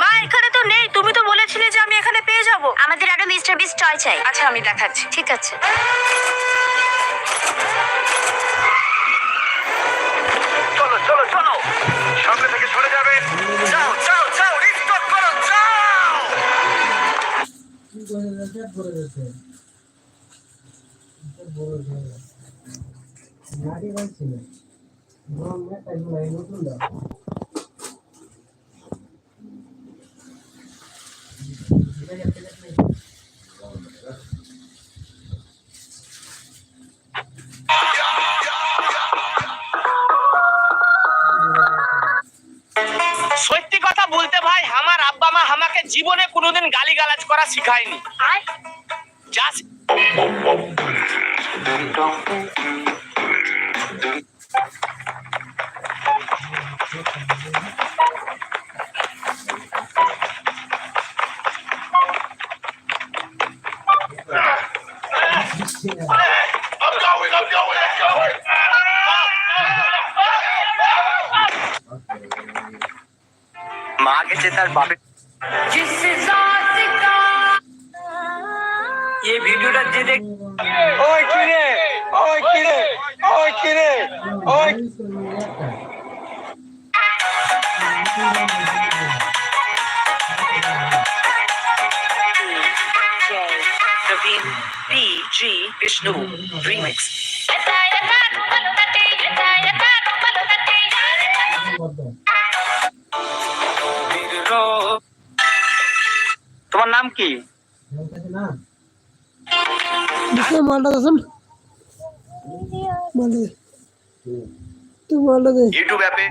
মা, এখানে তো নেই। তুমি তো বলেছিলে যে আমি এখানে পেয়ে যাব। আমাদের আগে মিস্টার বিস টয় চাই। আচ্ছা আমি দেখাচ্ছি। ঠিক আছে। সত্যি কথা বলতে ভাই আমার আব্বা মা আমাকে জীবনে কোনোদিন গালিগালাজ করা শিখায়নি। যা she- I'm going, I'm going, I'm going. মা গেছে তার বাপে এই ভিডিওটা যে দেখ ওই কিরে ওই কিরে ওই কিরে ওই PG Vishnu Remix. তোমার নাম কি? মালটা দেন মালটা তুই মালটা দে। ইউটিউব অ্যাপে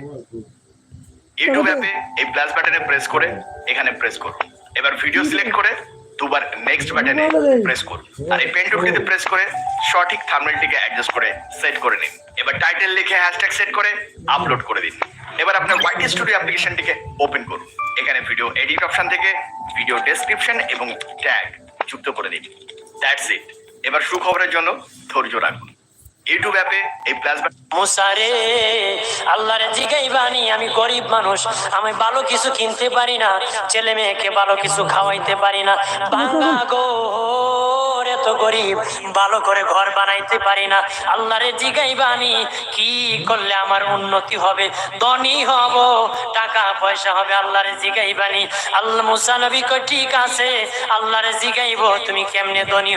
ইউটিউব অ্যাপে এই প্লাস বাটনে প্রেস করে এখানে প্রেস করুন এবার ভিডিও সিলেক্ট করে দুবার নেক্সট বাটনে প্রেস করুন আর এই পেন টুলটিতে প্রেস করে সঠিক থাম্বনেলটিকে অ্যাডজাস্ট করে সেট করে নিন। এবার টাইটেল লিখে হ্যাশট্যাগ সেট করে আপলোড করে দিন। এবার আপনার হোয়াইট স্টুডিও অ্যাপ্লিকেশনটিকে ওপেন করুন। এখানে ভিডিও এডিট অপশন থেকে ভিডিও ডেসক্রিপশন এবং ট্যাগ যুক্ত করে দিন। দ্যাটস ইট এবার সুখবরের জন্য ধৈর্য রাখুন। ইউটিউব অ্যাপে এই প্লাস মুসারে, আল্লাহরে জিগাইবানি আমি গরিব মানুষ, আমি ভালো কিছু কিনতে পারি না, ছেলে মেয়েকে ভালো কিছু খাওয়াইতে পারি না। বাংলা গো। এত গরিব, ভালো করে ঘর বানাইতে পারি না। আল্লাহরে জিগাইবানি কি করলে আমার উন্নতি হবে? ধনী হব, টাকা পয়সা হবে আল্লাহরে জিগাইবানি আল্লাহ মুসা নবী ঠিক আছে আল্লাহরে জিগাইব, তুমি কেমনে ধনী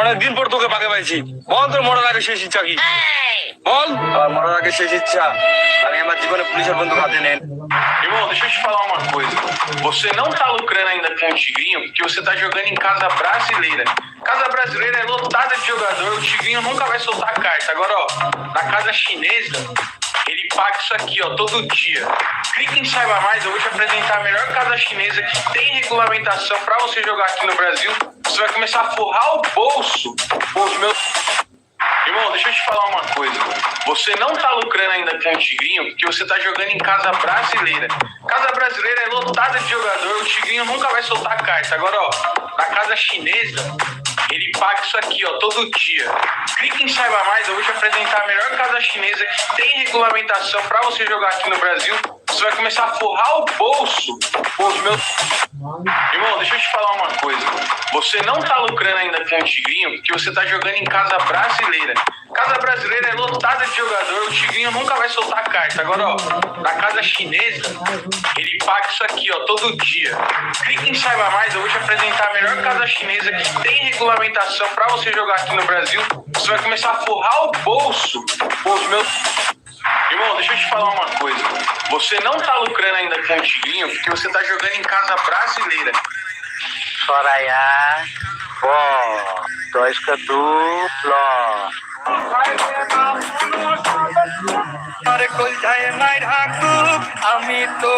অনেকদিন পর তোকে পাকে পাইছি বল তোর মরার আগে শেষ ইচ্ছা কি বল আমার মরার আগে শেষ ইচ্ছা আমি আমার জীবনে পুলিশের বন্দুক হাতে নেন Irmão, deixa eu te falar uma coisa. Você não tá lucrando ainda com o Tigrinho porque você tá jogando em casa brasileira. Casa brasileira é lotada de jogador, o Tigrinho nunca vai soltar a carta. Agora, ó, na casa chinesa, ele paga isso aqui, ó, todo dia. Clique em Saiba Mais, eu vou te apresentar a melhor casa chinesa que tem regulamentação pra você jogar aqui no Brasil. Você vai começar a forrar o bolso com os meus. Irmão, deixa eu te falar uma coisa. Você não tá lucrando ainda com o Tigrinho porque você tá jogando em casa brasileira. Casa brasileira é lotada de jogador, o Tigrinho nunca vai soltar a carta. Agora, ó, na casa chinesa, isso aqui, ó, todo dia. Clique em Saiba Mais, eu vou te apresentar a melhor casa chinesa que tem regulamentação pra você jogar aqui no Brasil. Você vai começar a forrar o bolso com os meus Irmão, deixa eu te falar uma coisa. Você não tá lucrando ainda com o Tigrinho porque você tá jogando em casa brasileira. Casa brasileira é lotada de jogador, o Tigrinho nunca vai soltar carta. Agora, ó, na casa chinesa, ele paga isso aqui, ó, todo dia. Clique em Saiba Mais, eu vou te apresentar a melhor casa chinesa que tem regulamentação pra você jogar aqui no Brasil. Você vai começar a forrar o bolso com os meus Irmão, deixa eu te falar uma coisa. Você não tá lucrando ainda com o Tigrinho porque você tá jogando em casa brasileira. Soraya, bom, dois que duplo. আরে কলজায় নাই ঢাকুক আমি তো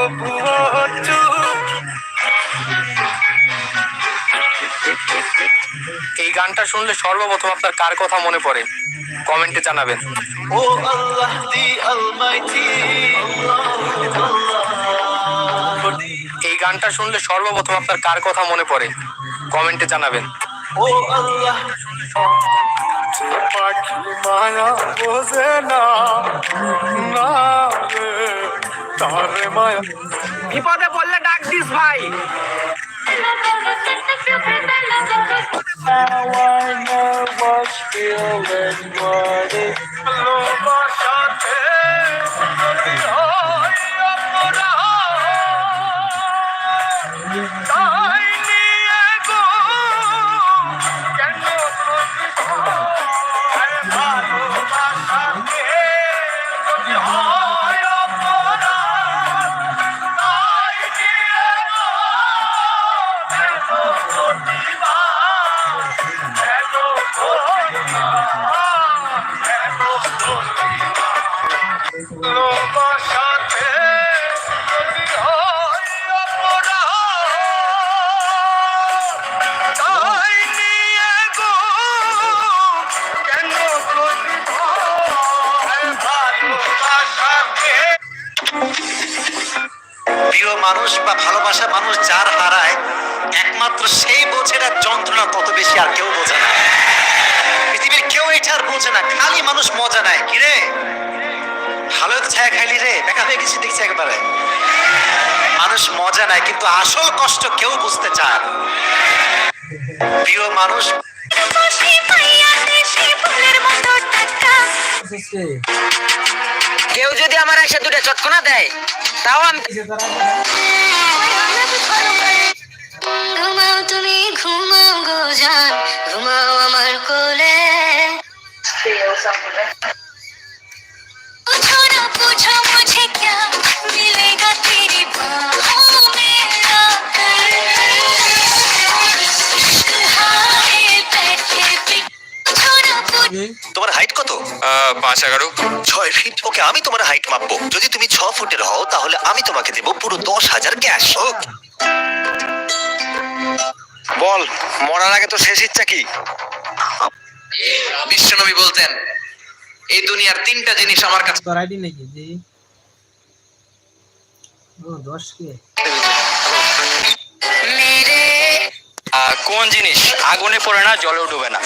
এই গানটা শুনলে সর্বপ্রথম আপনার কার কথা মনে পড়ে? কমেন্টে জানাবেন। ও আল্লাহ দি আলমাইটি এই গানটা শুনলে সর্বপ্রথম আপনার কার কথা মনে পড়ে? কমেন্টে জানাবেন। ও আল্লাহ। মায়া বোঝে না না রে, মায়া। বিপদে পড়লে ডাক দিস ভাই। Now I know. প্রিয় মানুষ বা ভালোবাসা মানুষ যার হারায়, একমাত্র সেই বোঝে না যন্ত্রণা তত বেশি আর কেউ বোঝে না। পৃথিবীর কেউ এটা আর বোঝে না, খালি মানুষ মজা নেয়। কিরে ভালো ছায়া খাইলি রে দেখা হয়ে গেছি দেখছি একবারে মানুষ মজা নেয়, কিন্তু আসল কষ্ট কেউ বুঝতে চায় না। প্রিয় মানুষ, কেউ যদি আমার এসে দুটা চটকনা দেয়, তাও আমি ঘুমাও তুমি, ঘুমাও গো জান, ঘুমাও আমার কোলে তোমার হাইট কত? পাঁচ এগারো। ছয় ফিট ওকে আমি তোমার হাইট মাপবো। যদি তুমি ছ ফুটের হও তাহলে আমি তোমাকে দেবো পুরো দশ হাজার ক্যাশ বল মরার আগে তো শেষ ইচ্ছা কি? বিশ্বনবী বলতেন এই দুনিয়ার তিনটা জিনিস আমার কাছে নাকি? কোন জিনিস? আগুনে পড়ে না জলে ডুবে না?